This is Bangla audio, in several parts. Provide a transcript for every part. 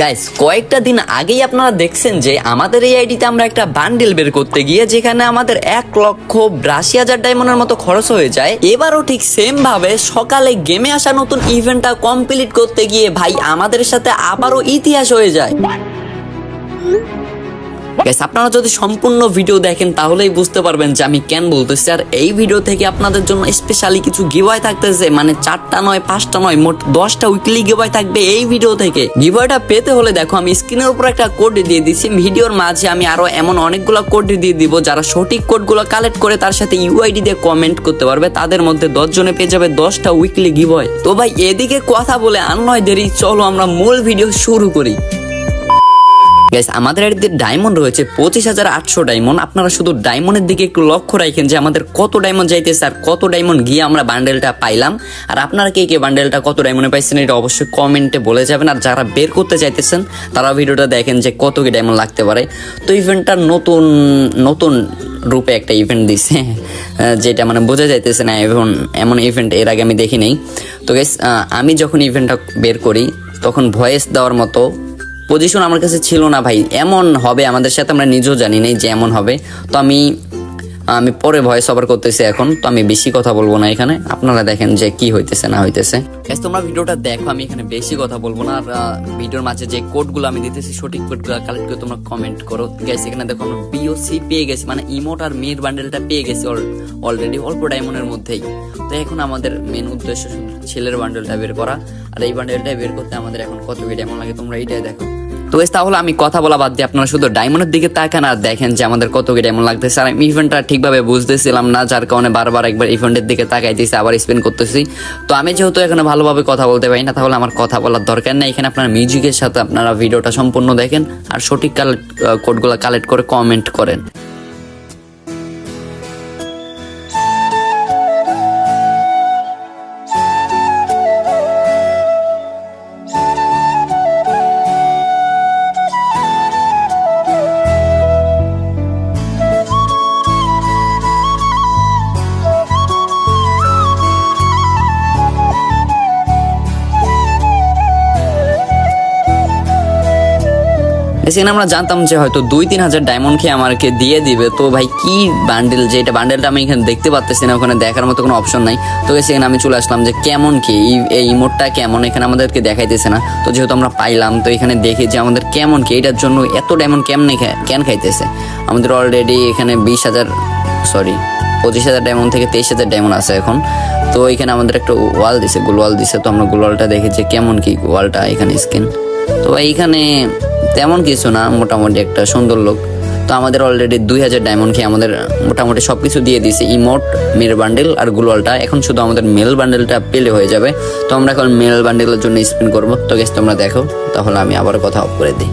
গাইস কয়েকটা দিন আগেই আপনারা দেখছেন যে আমাদের এই আইডিতে আমরা একটা বান্ডেল বের করতে গিয়ে যেখানে আমাদের এক লক্ষ বিরাশি হাজার ডায়মন্ডের মতো খরচ হয়ে যায়। এবারও ঠিক সেম ভাবে সকালে গেমে আসা নতুন ইভেন্টটা কমপ্লিট করতে গিয়ে ভাই আমাদের সাথে আবারও ইতিহাস হয়ে যায়। Guys, আপনারা যদি সম্পূর্ণ ভিডিও দেখেন তাহলেই বুঝতে পারবেন যে আমি কেন বলতেছি। আর এই ভিডিও থেকে আপনাদের জন্য স্পেশালি কিছু গিভয় থাকতেছে মানে চারটা নয় পাঁচটা নয় মোট দশটা উইকলি গিভয় থাকবে এই ভিডিও থেকে। গিভয়টা পেতে হলে দেখো আমি স্ক্রিনের উপর একটা কোড দিয়ে দিচ্ছি ভিডিওর মাঝে আমি আরও এমন অনেকগুলো কোড দিয়ে দিব যারা সঠিক কোডগুলো কালেক্ট করে তার সাথে ইউআইডি দিয়ে কমেন্ট করতে পারবে। তাদের মধ্যে দশ জনে পেয়ে যাবে দশটা উইকলি গিভয় তো ভাই এদিকে কথা বলে আর নয় দেরি চলো আমরা মূল ভিডিও শুরু করি। গাইস আমাদের এদিকে ডায়মন্ড রয়েছে, পঁচিশ হাজার আটশো ডায়মন্ড আপনারা শুধু ডায়মন্ডের দিকে একটু লক্ষ্য রাখেন যে আমাদের কত ডায়মন্ড যাইতেছে আর কত ডায়মন্ড গিয়ে আমরা বান্ডেলটা পাইলাম। আর আপনারা কে কে বান্ডেলটা কত ডায়মন্ডে পাইছেন, এটা অবশ্যই কমেন্টে বলে যাবেন। আর যারা বের করতে চাইতেছেন তারা ভিডিওটা দেখেন যে কত কি ডায়মন্ড লাগতে পারে। তো ইভেন্টটা নতুন নতুন রূপে একটা ইভেন্ট দিছে যেটা মানে বোঝা যাইতেছে না এমন এমন ইভেন্ট এর আগে আমি দেখি দেখিনি তো গাইস আমি যখন ইভেন্টটা বের করি, তখন ভয়েস দেওয়ার মতো পজিশন আমার কাছে ছিল না ভাই। এমন হবে, আমাদের সাথে আমরা নিজেও জানি নাই যে এমন হবে। তো আমি আমি পরে ভয়েস ওভার করতেছি এখন। তো আমি বেশি কথা বলব না এখানে। আপনারা দেখেন যে কি হইতেছে, না হইতেছে। তোমরা ভিডিওটা দেখো, আমি এখানে বেশি কথা বলব না। আর ভিডিওর মাঝে যে কোডগুলো আমি দিতেছি, সঠিক কোডগুলো কালেক্ট করে তোমরা কমেন্ট করো। গাইস এখানে দেখো আমরা বিওসি পেয়ে গেছি। মানে ইমোট আর মেয়ের বান্ডেলটা পেয়ে গেছি অলরেডি অল্প ডায়মন্ডের মধ্যেই। তো এখন আমাদের মেন উদ্দেশ্য ছেলের বান্ডেলটা বের করা। আর এই বান্ডেলটা বের করতে আমাদের এখন কত কি ডায়মন্ড লাগে তোমরা এইটাই দেখো। তো তাহলে আমি কথা বলা বাদ দিয়ে আপনারা শুধু ডায়মন্ডের দিকে তাকান আর দেখেন যে আমাদের কত কি ডায়মন্ড লাগতেছে। আর আমি ইভেন্টটা ঠিকভাবে বুঝতেছিলাম না, যার কারণে বারবার একবার ইভেন্টের দিকে তাকাইতেছি আবার স্পেন করতেছি। তো আমি যেহেতু এখানে ভালোভাবে কথা বলতে পারি না, তাহলে আমার কথা বলার দরকার নেই। এখানে আপনার মিউজিকের সাথে আপনারা ভিডিওটা সম্পূর্ণ দেখেন আর সঠিক কালেক্ট কোডগুলো কালেক্ট করে কমেন্ট করেন। সেখানে আমরা জানতাম যে হয়তো দুই তিন হাজার ডায়মন্ড খেয়ে আমাকে দিয়ে দিবে। তো ভাই, কি বান্ডেল যে এটা বান্ডেলটা আমি এখানে দেখতে পাচ্তেছি না, ওখানে দেখার মতো কোনো অপশন নাই। তো সেখানে আমি চলে আসলাম যে কেমন কি, এই- ইমোটটা কেমন? এখানে আমাদেরকে দেখাইতেছে না। তো যেহেতু আমরা পাইলাম, তো এখানে দেখি যে আমাদের কেমন কি, এটার জন্য এত ডায়মন্ড কেমনে কেন খাইতেছে? আমাদের অলরেডি এখানে বিশ হাজার সরি পঁচিশ হাজার ডায়মন্ড থেকে তেইশ হাজার ডায়মন্ড আছে এখন। তো এখানে আমাদের একটা ওয়াল দিছে গুলওয়াল দিছে। তো আমরা গুলওয়ালটা যে কেমন কি ওয়ালটা এখানে স্কিন তো এইখানে তেমন কিছু না, মোটামুটি একটা সুন্দর লোক। তো আমাদের অলরেডি দুই হাজার ডায়মন্ড খেয়ে আমাদের মোটামুটি সব কিছু দিয়ে দিয়েছে ইমোট মেল বান্ডেল আর গুলওয়ালটা এখন শুধু আমাদের মেল বান্ডেলটা পেলে হয়ে যাবে। তো আমরা এখন মেল বান্ডেলের জন্য স্পিন করব। তো গেস তোমরা দেখো, তাহলে আমি আবার কথা অফ করে দিই।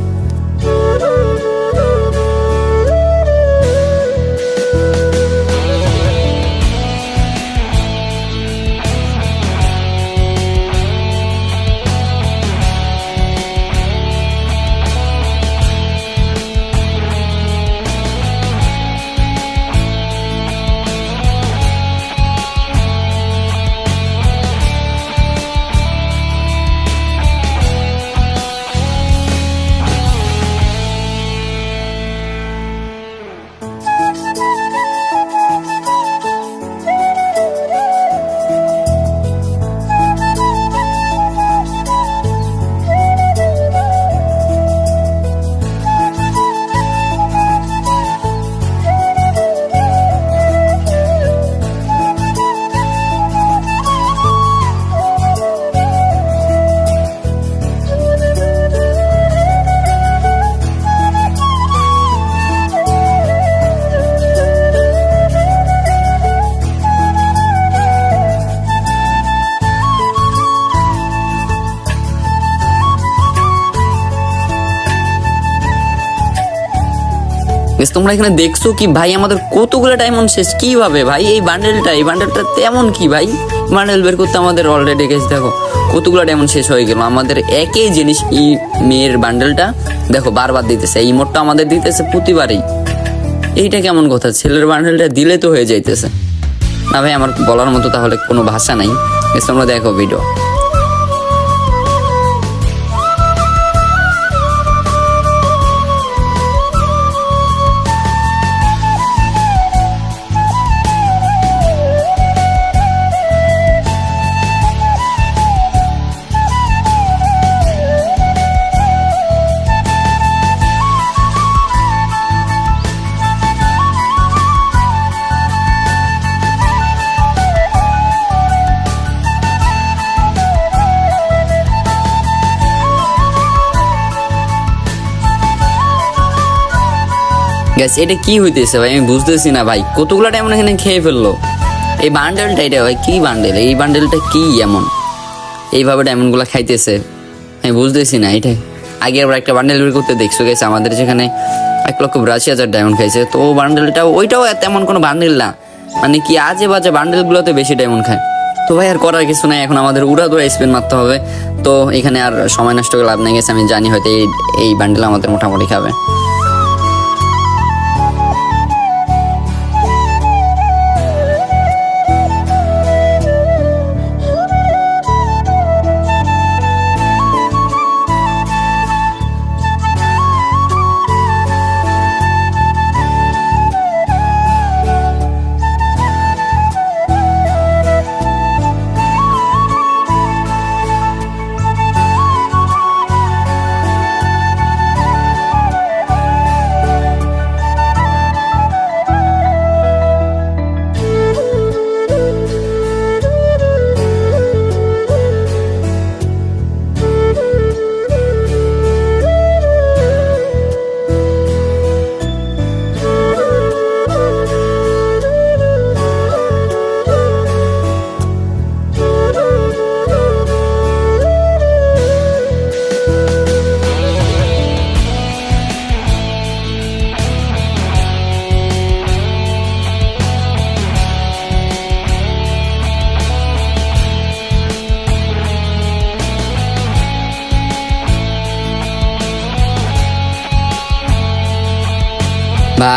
Guys, তোমরা এখানে দেখছ কি ভাই আমাদের কতগুলো ডায়মন্ড শেষ? কীভাবে ভাই? এই বান্ডেলটা এই বান্ডেলটা তেমন কি ভাই? বান্ডেল বের করতে আমাদের অলরেডি গেছে দেখো কতগুলো ডায়মন্ড শেষ হয়ে গেল। আমাদের একই জিনিস এই মেয়ের বান্ডেলটা দেখো বারবার দিতেছে এই মোটটা আমাদের দিতেছে প্রতিবারই। এইটা কেমন কথা? ছেলের বান্ডেলটা দিলে তো হয়ে যাইতেছে। না ভাই আমার বলার মতো তাহলে কোনো ভাষা নাই। তোমরা দেখো ভিডিও গ্যাস এটা কি হইতেছে ভাই? আমি বুঝতেছি না ভাই। কতগুলো ডায়মন্ড এখানে খেয়ে ফেলল? এই বান্ডেলটা এটা ভাই, কি বান্ডেল এই বান্ডেলটা কি এমন? এইভাবে ডায়মন্ডগুলো খাইতেছে। আমি বুঝতেছি না, এটা আগে আবার একটা বান্ডেল বের করতে দেখছ গেছে আমাদের যেখানে এক লক্ষ বিরাশি হাজার ডায়মন্ড খাইছে, তো বান্ডেলটা ওইটাও তেমন কোনো বান্ডেল না। মানে কি আজে বাজে বান্ডেলগুলোতে বেশি ডায়মন্ড খায়। তো ভাই, আর করার কিছু নাই, এখন আমাদের উড়া দুরা স্পেন মারতে হবে। তো এখানে আর সময় নষ্ট করে লাভ নেই গেছে আমি জানি হয়তো এই এই বান্ডেল আমাদের মোটামুটি খাবে।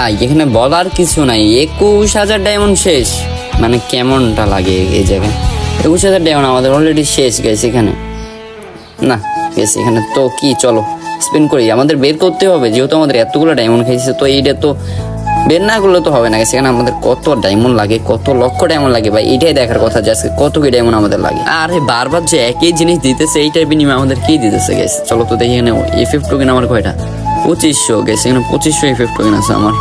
ভাই, এখানে বলার কিছু নাই। একুশ হাজার ডায়মন্ড শেষ। মানে কেমনটা লাগে এই জায়গায়? একুশ হাজার ডায়মন্ড আমাদের অলরেডি শেষ গেছে এখানে। না গেছে এখানে তো কি, চলো স্পেন করি। আমাদের বের করতে হবে, যেহেতু আমাদের এতগুলো ডায়মন্ড খাইছে তো এইটা তো বের না করলে তো হবে না সেখানে আমাদের কত ডায়মন্ড লাগে, কত লক্ষ ডায়মন্ড লাগে, ভাই এটাই দেখার কথা যে আজকে কত কি ডায়মন্ড আমাদের লাগে। আরে, বারবার যে একই জিনিস দিতেছে, এইটার বিনিময়ে আমাদের কি দিতেছে গেছে চলো তো দেখি এখানে এফএফ টোকেন আমার কয়টা? পঁচিশশো গেছে এখানে পঁচিশশো এফএফ টোকেন আছে আমার।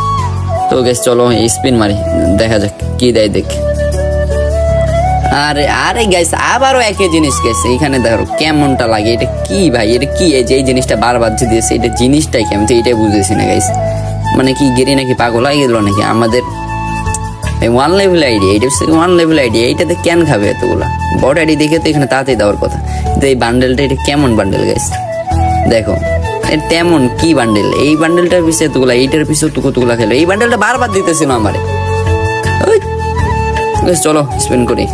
তো গেছে চলো স্পিন মারি, দেখা যাক কি দেয় দেখ। আরে আরে গাইস আবারও একই জিনিস গেছে এখানে দেখো কেমনটা লাগে, এটা কি ভাই, এটা কি? এই যে, এই জিনিসটা বারবার যে দিয়েছে, এটা জিনিসটাই কেমন তো এটাই বুঝেছি না গাইস মানে কি গেরি নাকি পাগল হয়ে গেল নাকি? আমাদের ওয়ান লেভেল আইডি এইটা হচ্ছে ওয়ান লেভেল আইডি এইটাতে কেন খাবে এতগুলা? বড় আইডি দেখে তো এখানে তাড়াতাড়ি দেওয়ার কথা। কিন্তু এই বান্ডেলটা এটা কেমন বান্ডেল গাইস দেখো। তেমন কি বান্ডেল এই বান্ডেলটার পিছিয়ে এতগুলা, এইটার পিছিয়ে তো কতগুলা খেলো? এই বান্ডেলটা বারবার দিতেছিল আমারে। চলো স্পেন্ড করি।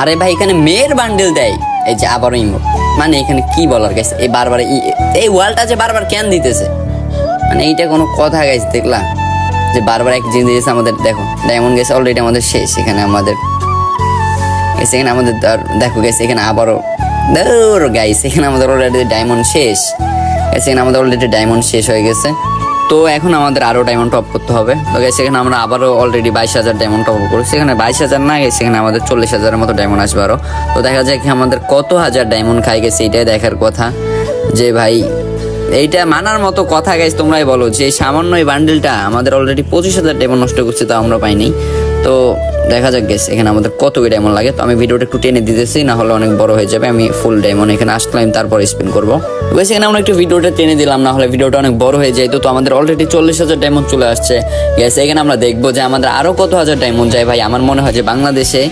আরে ভাই, এখানে মেয়ের বান্ডেল দেয়। এই যে আবারও ইমো। মানে এখানে কি বলার গেছে এই বারবার এই ওয়ালটা যে বারবার কেন দিতেছে? মানে এইটা কোনো কথা গাইছে দেখলাম যে বারবার এক জিনিস দিয়েছে আমাদের, দেখো। ডায়মন্ড গেছে অলরেডি আমাদের শেষ। এখানে আমাদের এখানে আমাদের দেখো গেছে এখানে আবারও দৌড় গাইছে এখানে আমাদের অলরেডি ডায়মন্ড শেষ। এখানে আমাদের অলরেডি ডায়মন্ড শেষ হয়ে গেছে। তো এখন আমাদের আরও ডায়মন্ড টপ করতে হবে। তো গাই এখানে আমরা আবারও অলরেডি বাইশ হাজার ডায়মন্ড টপ করি সেখানে বাইশ হাজার না গেছে সেখানে আমাদের চল্লিশ হাজারের মতো ডায়মন্ড আসবে আরও। তো দেখা যায় কি আমাদের কত হাজার ডায়মন্ড খাই গেছে এটাই দেখার কথা। যে ভাই, এইটা মানার মতো কথা গাইজ তোমরাই বলো যে সামান্য এই বান্ডেলটা আমাদের অলরেডি পঁচিশ হাজার ডায়মন্ড নষ্ট করছে তা আমরা পাইনি। তো দেখা যাক গেছে এখানে আমাদের কত ডায়মন্ড লাগে। তো আমি ভিডিওটা একটু টেনে দিতেছি, না হলে অনেক বড় হয়ে যাবে। আমি ফুল ডায়মন্ড এখানে আসলাম, তারপর স্পিন করব। গেছে এখানে আমরা একটু ভিডিওটা টেনে দিলাম, না হলে ভিডিওটা অনেক বড় হয়ে যায়। তো আমাদের অলরেডি চল্লিশ হাজার ডায়মন্ড চলে আসছে। গেছে এখানে আমরা দেখব যে আমাদের আরও কত হাজার ডায়মন্ড যায়। ভাই, আমার মনে হয় যে বাংলাদেশে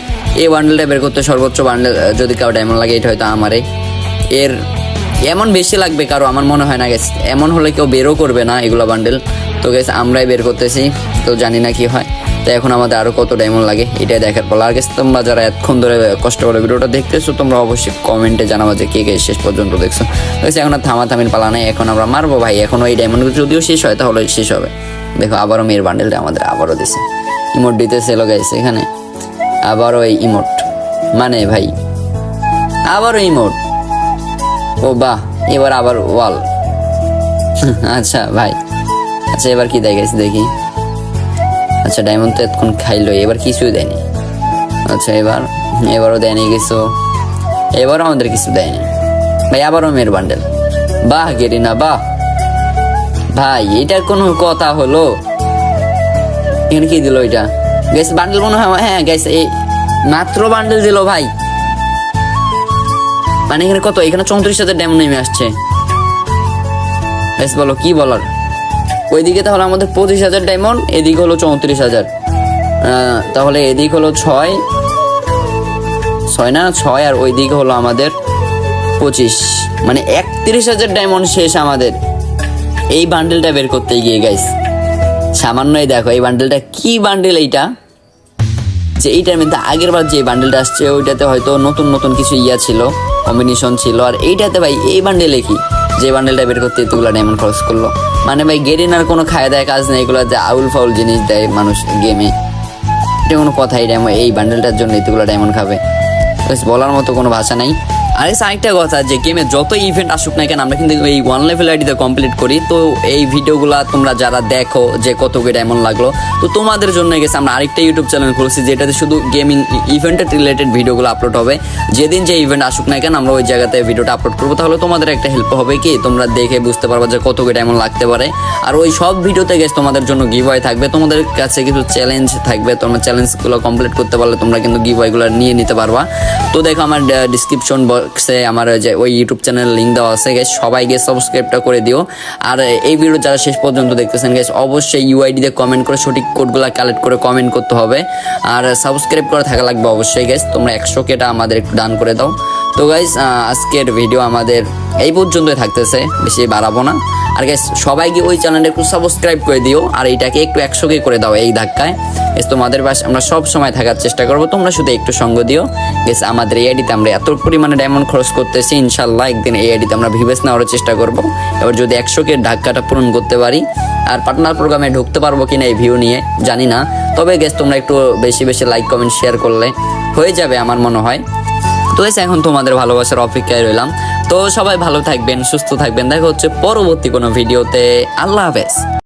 এই বান্ডেলটা বের করতে সর্বোচ্চ বান্ডেল যদি কারও ডায়মন্ড লাগে, এটা হয়তো আমারে এর এমন বেশি লাগবে কারও, আমার মনে হয় না গেছে এমন হলে কেউ বেরও করবে না এগুলো বান্ডেল তো গেছে আমরাই বের করতেছি। তো জানি না কি হয়। তো এখন আমাদের আরও কত ডায়মন্ড লাগে, এটাই দেখার পর। আর তোমরা যারা এতক্ষণ ধরে কষ্ট করে ভিডিওটা দেখতেছো, তোমরা অবশ্যই কমেন্টে জানাব যে কে কে শেষ পর্যন্ত দেখছ। গেছে এখন আর থামাথামির পালা নেই, এখন আমরা মারবো ভাই। এখন ওই ডায়মন্ড যদিও শেষ হয়, তাহলে শেষ হবে। দেখো, আবারও মেয়ের বান্ডেলটা আমাদের আবারও দিছে। ইমোট দিতেছে গেছে এখানে। আবারও এই ইমোট মানে ভাই, আবারও ইমোট ও বাহ, এবার আবার ওয়াল আচ্ছা ভাই। আচ্ছা এবার কি দেয় গেছে দেখি। আচ্ছা ডায়মন্ড তো এতক্ষণ খাইলো এবার কিছুই দেয়নি। আচ্ছা এবার, এবারও দেয়নি কিছু। এবারও আমাদের কিছু দেয়নি। ভাই, আবারও মেয়ের বান্ডেল বাহ, গেরিনা, বাহ। ভাই, এটার কোনো কথা হলো? এখানে কি দিল এটা? গ্যাস বান্ডেল মনে হয় হ্যাঁ গ্যাস এই মাত্র বান্ডেল দিল ভাই। মানে এখানে কত? এখানে চৌত্রিশ হাজার ড্যাম নেমে আসছে। বেশ বলো, কি বলার? ওইদিকে তাহলে আমাদের পঁচিশ হাজার ডায়মন্ড এদিকে হলো চৌত্রিশ হাজার। তাহলে এদিক হলো ছয় ছয় না, ছয়, আর ওইদিকে হলো আমাদের পঁচিশ। মানে একত্রিশ হাজার ডায়মন্ড শেষ আমাদের। এই বান্ডেলটা বের করতে গিয়ে গাইস সামান্যই দেখো, এই বান্ডেলটা কি বান্ডেল এইটা? যে এইটার মধ্যে আগের বার যে বান্ডেলটা আসছে, ওইটাতে হয়তো নতুন নতুন কিছু ইয়া ছিল কম্বিনেশন ছিল, আর এইটাতে ভাই, এই বান্ডেলে কি? যে বান্ডেলটা বের করতে এতগুলো ডায়মন্ড খরচ করল। মানে ভাই গেরিনার কোনো খায় দেয় কাজ নেই, এগুলো যে আউল ফাউল জিনিস দেয় মানুষ গেমে এটা কোনো কথাই ডায়মন্ড এই বান্ডেলটার জন্য এতগুলো ডায়মন্ড খাবে। বলার মতো কোনো ভাষা নাই। আর এসে আরেকটা কথা যে গেমে যত ইভেন্ট আসুক না কেন, আমরা কিন্তু এই ওয়ান লেভেল আইডিতে কমপ্লিট করি। তো এই ভিডিওগুলো তোমরা যারা দেখো যে কত কি এমন লাগল, তো তোমাদের জন্য গেছে আমরা আরেকটা ইউটিউব চ্যানেল খুলেছি, যেটাতে শুধু গেমিং ইভেন্টের রিলেটেড ভিডিওগুলো আপলোড হবে। যেদিন যে ইভেন্ট আসুক না কেন, আমরা ওই জায়গাতে ভিডিওটা আপলোড করব। তাহলে তোমাদের একটা হেল্প হবে কি, তোমরা দেখে বুঝতে পারবে যে কত কি এমন লাগতে পারে। আর ওই সব ভিডিওতে গেছে তোমাদের জন্য গিভওয়ে থাকবে। তোমাদের কাছে কিছু চ্যালেঞ্জ থাকবে, তোমরা চ্যালেঞ্জগুলো কমপ্লিট করতে পারলে তোমরা কিন্তু গিভওয়েগুলো নিয়ে নিতে পারবা। তো দেখো আমার ডিসক্রিপশন বক্সে আমার যে ওই ইউটিউব চ্যানেল লিঙ্ক দেওয়া আছে গেছে সবাই গিয়ে সাবস্ক্রাইবটা করে দিও। আর এই ভিডিও যারা শেষ পর্যন্ত দেখতেছেন গেছে অবশ্যই ইউআইডি দিয়ে কমেন্ট করে সঠিক কোডগুলো কালেক্ট করে কমেন্ট করতে হবে। আর সাবস্ক্রাইব করে থাকা লাগবে অবশ্যই গেছে তোমরা একশো কেটা আমাদের একটু দান করে দাও। তো গাইজ আজকের ভিডিও আমাদের এই পর্যন্তই থাকতেছে, বেশি বাড়াবো না। আর গাইজ সবাইকে ওই চ্যানেলটা একটু সাবস্ক্রাইব করে দিও, আর এইটাকে একটু একশোকে করে দাও এই ধাক্কায়। গেস তোমাদের পাশে আমরা সব সময় থাকার চেষ্টা করব। তোমরা শুধু একটু সঙ্গ দিও। গেস আমাদের এই আইডিতে আমরা এত পরিমাণে ডায়মন্ড খরচ করতেছি ইনশাল্লাহ একদিন এই আইডিতে আমরা ভিভেস নেওয়ার চেষ্টা করব। এবার যদি একশোকে ধাক্কাটা পূরণ করতে পারি, আর পার্টনার প্রোগ্রামে ঢুকতে পারব কিনা এই ভিউ নিয়ে, জানি না। তবে গেস তোমরা একটু বেশি বেশি লাইক কমেন্ট শেয়ার করলে হয়ে যাবে আমার মনে হয়। তো এসে এখন তোমাদের ভালোবাসার অপেক্ষায় রইলাম। তো সবাই ভালো থাকবেন, সুস্থ থাকবেন। দেখা হচ্ছে পরবর্তী কোনো ভিডিওতে আল্লাহ হাফেজ।